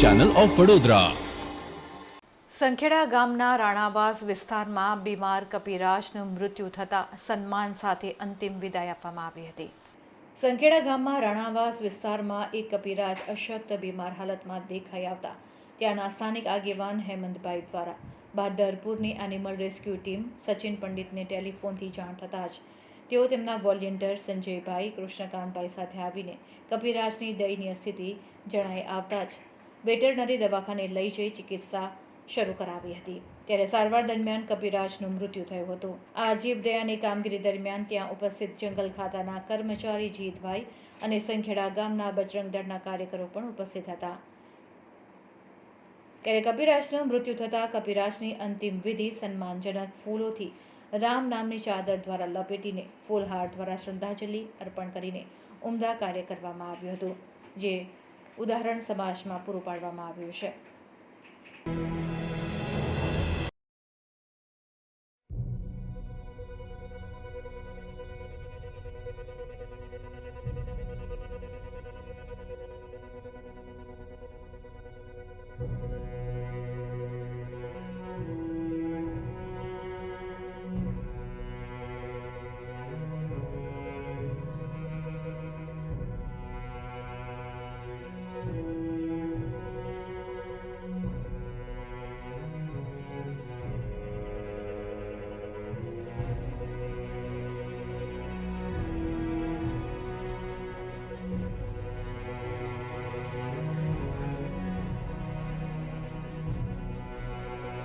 Channel of Vadodara Sankheda ગામના રાણાવાસ વિસ્તારમાં બીમાર કપિરાજનું મૃત્યુ થતાં સન્માન સાથે અંતિમ વિદાય આપવામાં આવી હતી. સંખેડા ગામમાં રાણાવાસ વિસ્તારમાં એક કપિરાજ અશક્ત બીમાર હાલતમાં દેખાઈ આવતા. ત્યાંના સ્થાનિક આગેવાન હેમંતભાઈ દ્વારા. બહાદરપુરની એનિમલ રેસ્ક્યુ ટીમ સચિન પંડિતને ટેલિફોનથી જાણ થતાં જ તેઓ તેમના વોલેન્ટિયર સંજયભાઈ, કૃષ્ણકાંતભાઈ સાથે આવીને કપિરાજની દયનીય સ્થિતિ જણાઈ આવતા જ વેટરનરી દવાખાને લઈ જઈ ચિકિત્સા શરૂ કરાવી હતી. ત્યારે સારવાર દરમિયાન કપિરાજનું મૃત્યુ થયું હતું. આ જીવદયાની કામગીરી દરમિયાન ત્યાં ઉપસ્થિત જંગલ ખાતાના કર્મચારી જીતભાઈ અને સંખેડા ગામના બજરંગ દળના કાર્યકરો પણ ઉપસ્થિત હતા. ત્યારે કપિરાજનું મૃત્યુ થતાં કપિરાજની અંતિમ વિધિ સન્માનજનક ફૂલોથી રામ નામની ચાદર દ્વારા લપેટીને ફૂલહાર દ્વારા શ્રદ્ધાંજલિ અર્પણ કરીને ઉમદા કાર્ય કરવામાં આવ્યું હતું, જે ઉદાહરણ સમાજમાં પૂરું પાડવામાં આવ્યું છે.